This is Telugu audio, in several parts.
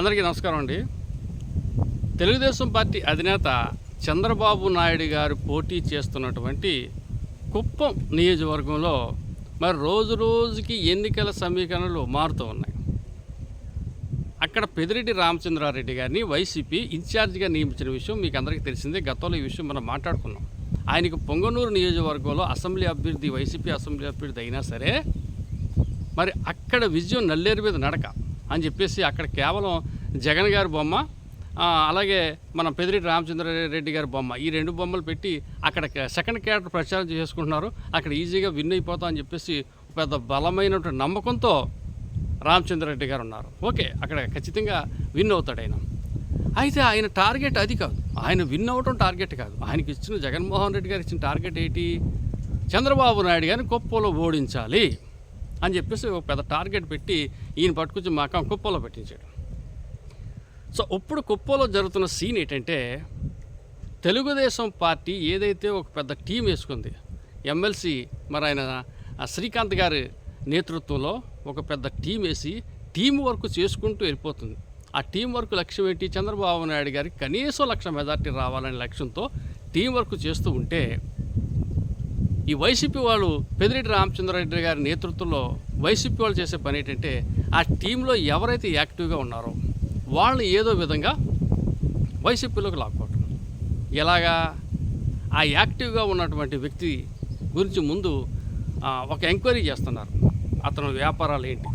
అందరికీ నమస్కారం అండి. తెలుగుదేశం పార్టీ అధినేత చంద్రబాబు నాయుడు గారు పోటీ చేస్తున్నటువంటి కుప్పం నియోజకవర్గంలో మరి రోజు రోజుకి ఎన్నికల సమీకరణలు మారుతూ ఉన్నాయి. అక్కడ పెదిరెడ్డి రామచంద్రారెడ్డి గారిని వైసీపీ ఇన్ఛార్జిగా నియమించిన విషయం మీకు అందరికీ తెలిసిందే. గతంలో ఈ విషయం మనం మాట్లాడుకున్నాం. ఆయనకు పొంగనూరు నియోజకవర్గంలో అసెంబ్లీ అభ్యర్థి వైసీపీ అసెంబ్లీ అభ్యర్థి అయినా సరే మరి అక్కడ విజయం నల్లేరు మీద నడక. అని చెప్పేసి అక్కడ కేవలం జగన్ గారి బొమ్మ అలాగే మన పెదిరెడ్డి రామచంద్రారెడ్డి గారి బొమ్మ. ఈ రెండు బొమ్మలు పెట్టి అక్కడ సెకండ్ క్యారెక్టర్ ప్రచారం చేసుకుంటున్నారు అక్కడ ఈజీగా విన్ అయిపోతాం అని చెప్పేసి పెద్ద బలమైనటువంటి నమ్మకంతో రామచంద్రారెడ్డి గారు ఉన్నారు. ఓకే అక్కడ ఖచ్చితంగా విన్ అవుతాడు ఆయన. అయితే ఆయన టార్గెట్ అది కాదు. ఆయన విన్ అవ్వటం టార్గెట్ కాదు. ఆయనకి ఇచ్చిన జగన్మోహన్ రెడ్డి గారు ఇచ్చిన టార్గెట్ ఏంటి? చంద్రబాబు నాయుడు గారిని గొప్పలో ఓడించాలి అని చెప్పేసి ఒక పెద్ద టార్గెట్ పెట్టి ఈయన పట్టుకొచ్చి మాకం కుప్పలో పెట్టించాడు. సో ఇప్పుడు కుప్పలో జరుగుతున్న సీన్ ఏంటంటే తెలుగుదేశం పార్టీ ఏదైతే ఒక పెద్ద టీం వేసుకుంది ఎమ్మెల్సీ మరి ఆయన ఆ శ్రీకాంత్ గారి నేతృత్వంలో ఒక పెద్ద టీం వేసి టీం వర్క్ చేసుకుంటూ వెళ్ళిపోతుంది. ఆ టీం వర్క్ లక్ష్యం ఏంటి? చంద్రబాబు నాయుడు గారికి కనీసం లక్ష మెజార్టీ రావాలనే లక్ష్యంతో టీం వర్క్ చేస్తూ ఉంటే ఈ వైసీపీ వాళ్ళు పెదిరెడ్డి రామచంద్రారెడ్డి గారి నేతృత్వంలో వైసీపీ వాళ్ళు చేసే పని ఏంటంటే ఆ టీంలో ఎవరైతే యాక్టివ్గా ఉన్నారో వాళ్ళని ఏదో విధంగా వైసీపీలోకి లాక్కోవటం. ఎలాగా? ఆ యాక్టివ్గా ఉన్నటువంటి వ్యక్తి గురించి ముందు ఒక ఎంక్వైరీ చేస్తున్నారు. అతను వ్యాపారాలు ఏంటి?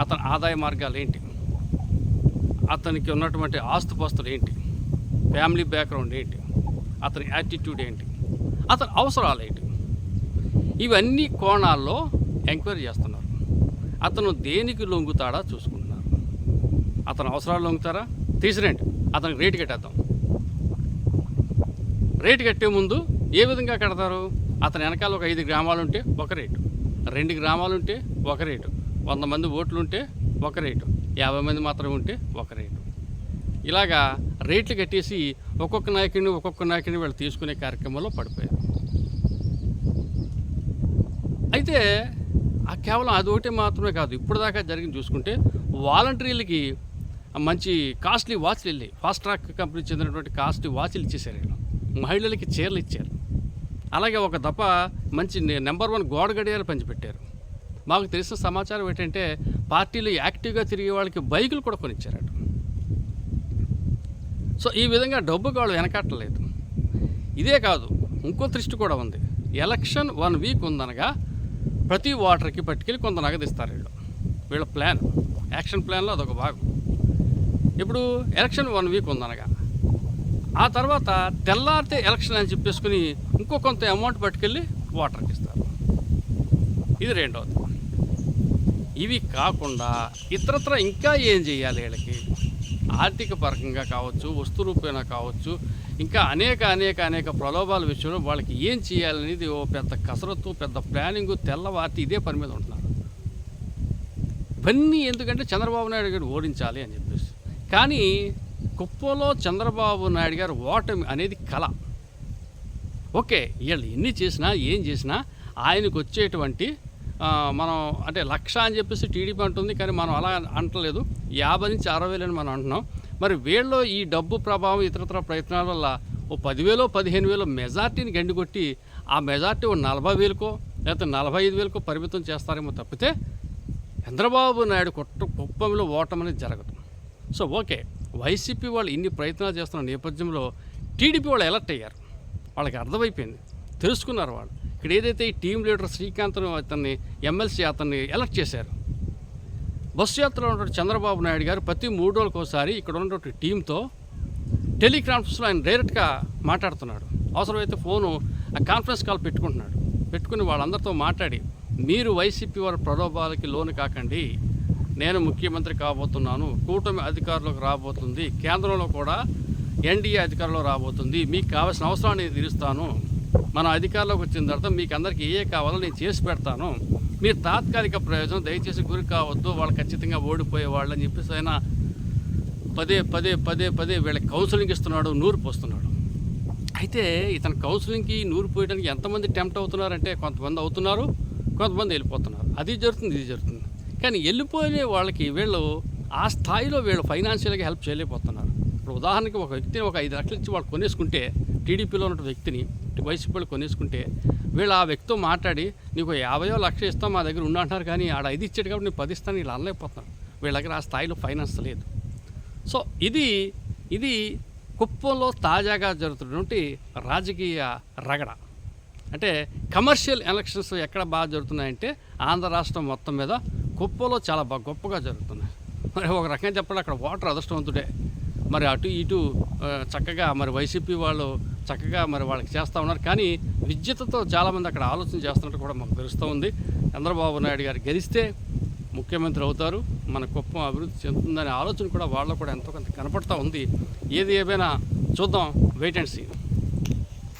అతని ఆదాయ మార్గాలు ఏంటి? అతనికి ఉన్నటువంటి ఆస్తుపాస్తులు ఏంటి? ఫ్యామిలీ బ్యాక్గ్రౌండ్ ఏంటి? అతని యాటిట్యూడ్ ఏంటి? అతని అవసరాలు ఏంటి? ఇవన్నీ కోణాల్లో ఎంక్వైరీ చేస్తున్నారు. అతను దేనికి లొంగుతాడా చూసుకుంటున్నారు. అతను అవసరాలు లొంగుతారా? తీసిరండి. అతనికి రేటు కట్టేద్దాం. రేటు కట్టే ముందు ఏ విధంగా కడతారు? అతని వెనకాల ఒక ఐదు గ్రామాలు ఉంటే ఒక రేటు. రెండు గ్రామాలు ఉంటే ఒక రేటు. వంద మంది ఓట్లు ఉంటే ఒక రేటు. యాభై మంది మాత్రమే ఉంటే ఒక రేటు. ఇలాగా రేట్లు కట్టేసి ఒక్కొక్క నాయకుడిని ఒక్కొక్క నాయకుడిని వీళ్ళు తీసుకునే కార్యక్రమంలో పడిపోయారు. అయితే ఆ కేవలం అది ఒకటి మాత్రమే కాదు ఇప్పుడు దాకా జరిగింది చూసుకుంటే వాలంటీర్లకి మంచి కాస్ట్లీ వాచ్లు వెళ్ళాయి. ఫాస్ట్ ట్రాక్ కంపెనీ చెందినటువంటి కాస్ట్లీ వాచ్లు ఇచ్చేసారు వీళ్ళు. మహిళలకి చీరలు ఇచ్చారు. అలాగే ఒక దప మంచి నెంబర్ వన్ గోడ గడియాలు పంచిపెట్టారు. మాకు తెలిసిన సమాచారం ఏంటంటే పార్టీలు యాక్టివ్గా తిరిగే వాళ్ళకి బైకులు కూడా కొనిచ్చారట. సో ఈ విధంగా డబ్బు వాళ్ళు వెనకట్టలేదు. ఇదే కాదు ఇంకో దృష్టి కూడా ఉంది. ఎలక్షన్ వన్ వీక్ ఉందనగా ప్రతి వాటర్కి పట్టుకెళ్ళి కొంత నగదు ఇస్తారు వీళ్ళు. వీళ్ళ ప్లాన్. యాక్షన్ ప్లాన్లో అదొక భాగం. ఇప్పుడు ఎలక్షన్ వన్ వీక్ ఉందనగా ఆ తర్వాత తెల్లారితే ఎలక్షన్ అని చెప్పేసుకుని ఇంకో కొంత అమౌంట్ పట్టుకెళ్ళి వాటర్కి ఇస్తారు. ఇది రెండవది ఇవి కాకుండా ఇతరత్ర ఇంకా ఏం చేయాలి వీళ్ళకి? ఆర్థిక పరంగా కావచ్చు వస్తు రూపేణా కావచ్చు ఇంకా అనేక అనేక అనేక ప్రలోభాల విషయంలో వాళ్ళకి ఏం చేయాలనేది ఓ పెద్ద కసరత్తు పెద్ద ప్లానింగ్ తెల్లవారి ఇదే పని మీద ఉంటున్నారు. ఇవన్నీ ఎందుకంటే చంద్రబాబు నాయుడు గారు ఓడించాలి అని చెప్పేసి. కానీ కుప్పలో చంద్రబాబు నాయుడు గారు ఓటమి అనేది కళ. ఓకే వీళ్ళు ఎన్ని చేసినా ఏం చేసినా ఆయనకు వచ్చేటువంటి మనం అంటే లక్ష అని చెప్పేసి టీడీపీ అంటుంది కానీ మనం అలా అంటలేదు. యాభై నుంచి అరవై వేలు అని మనం అంటున్నాం. మరి వీళ్ళు ఈ డబ్బు ప్రభావం ఇతరతర ప్రయత్నాల వల్ల ఓ పదివేలో పదిహేను వేలో మెజార్టీని గండికొట్టి ఆ మెజార్టీ ఓ నలభై వేలకో లేకపోతే నలభై ఐదు వేలకో పరిమితం చేస్తారేమో తప్పితే చంద్రబాబు నాయుడు కుట్ట కుప్పంలో ఓటం అనేది జరగదు. సో ఓకే వైసీపీ వాళ్ళు ఇన్ని ప్రయత్నాలు చేస్తున్న నేపథ్యంలో టీడీపీ వాళ్ళు ఎలర్ట్ అయ్యారు. వాళ్ళకి అర్థమైపోయింది. తెలుసుకున్నారు వాళ్ళు. ఇక్కడ ఏదైతే ఈ టీం లీడర్ శ్రీకాంత్ అతన్ని ఎమ్మెల్సీ అతన్ని ఎలక్ట్ చేశారు బస్సు యాత్రలో ఉన్నటువంటి చంద్రబాబు నాయుడు గారు ప్రతి మూడు రోజులకు ఒకసారి ఇక్కడ ఉన్నటువంటి టీంతో టెలికాన్ఫరెన్స్లో ఆయన డైరెక్ట్గా మాట్లాడుతున్నాడు. అవసరమైతే ఫోను ఆ కాన్ఫరెన్స్ కాల్ పెట్టుకుంటున్నాడు. పెట్టుకుని వాళ్ళందరితో మాట్లాడి మీరు వైసీపీ వారి ప్రలోభాలకి లోను కాకండి నేను ముఖ్యమంత్రి కాబోతున్నాను కూటమి అధికారంలోకి రాబోతుంది కేంద్రంలో కూడా ఎన్డీఏ అధికారంలో రాబోతుంది మీకు కావాల్సిన అవసరాన్ని తీరుస్తాను. మన అధికారంలోకి వచ్చిన తర్వాత మీకు అందరికీ ఏ కావాలో నేను చేసి పెడతాను. మీరు తాత్కాలిక ప్రయోజనం దయచేసి గురి కావద్దు వాళ్ళు ఖచ్చితంగా ఓడిపోయే వాళ్ళు అని చెప్పేసి ఆయన పదే పదే పదే పదే వీళ్ళకి కౌన్సిలింగ్ ఇస్తున్నాడు నూరు పోస్తున్నాడు. అయితే ఇతను కౌన్సిలింగ్కి నూరు పోయడానికి ఎంతమంది టెంప్ట్ అవుతున్నారంటే కొంతమంది అవుతున్నారు కొంతమంది వెళ్ళిపోతున్నారు. అది జరుగుతుంది ఇది జరుగుతుంది. కానీ వెళ్ళిపోయే వాళ్ళకి వీళ్ళు ఆ స్థాయిలో వీళ్ళు ఫైనాన్షియల్గా హెల్ప్ చేయలేకపోతున్నారు. ఇప్పుడు ఉదాహరణకి ఒక వ్యక్తిని ఒక ఐదు లక్షలు ఇచ్చి వాళ్ళు కొనేసుకుంటే టీడీపీలో ఉన్న వ్యక్తిని వైసీపీ వాళ్ళు కొనేసుకుంటే వీళ్ళు ఆ వ్యక్తితో మాట్లాడి నీకు యాభయో లక్ష ఇస్తాం మా దగ్గర ఉండంటున్నారు కానీ ఆడ ఐదు ఇచ్చాడు కాబట్టి నేను పది ఇస్తాను వీళ్ళు అనలేకపోతున్నారు. వీళ్ళ దగ్గర ఆ స్థాయిలో ఫైనాన్స్ లేదు. సో ఇది ఇది కుప్పంలో తాజాగా జరుగుతున్నటువంటి రాజకీయ రగడ. అంటే కమర్షియల్ ఎలక్షన్స్ ఎక్కడ బాగా జరుగుతున్నాయంటే ఆంధ్ర రాష్ట్రం మొత్తం మీద కుప్పలో చాలా బాగా గొప్పగా జరుగుతున్నాయి. మరి ఒక రకంగా చెప్పాలి అక్కడ ఓటర్ అదృష్టవంతుడే. మరి అటు ఇటు చక్కగా మరి వైసీపీ వాళ్ళు చక్కగా మరి వాళ్ళకి చేస్తూ ఉన్నారు. కానీ విద్యతతో చాలామంది అక్కడ ఆలోచన చేస్తున్నట్టు కూడా మాకు తెలుస్తూ ఉంది. చంద్రబాబు నాయుడు గారు గెలిస్తే ముఖ్యమంత్రి అవుతారు. మన కుప్పం అభివృద్ధి చెందుతుందనే ఆలోచన కూడా వాళ్ళలో కూడా ఎంతో కొంత కనపడతా ఉంది. ఏది ఏమైనా చూద్దాం. Wait and see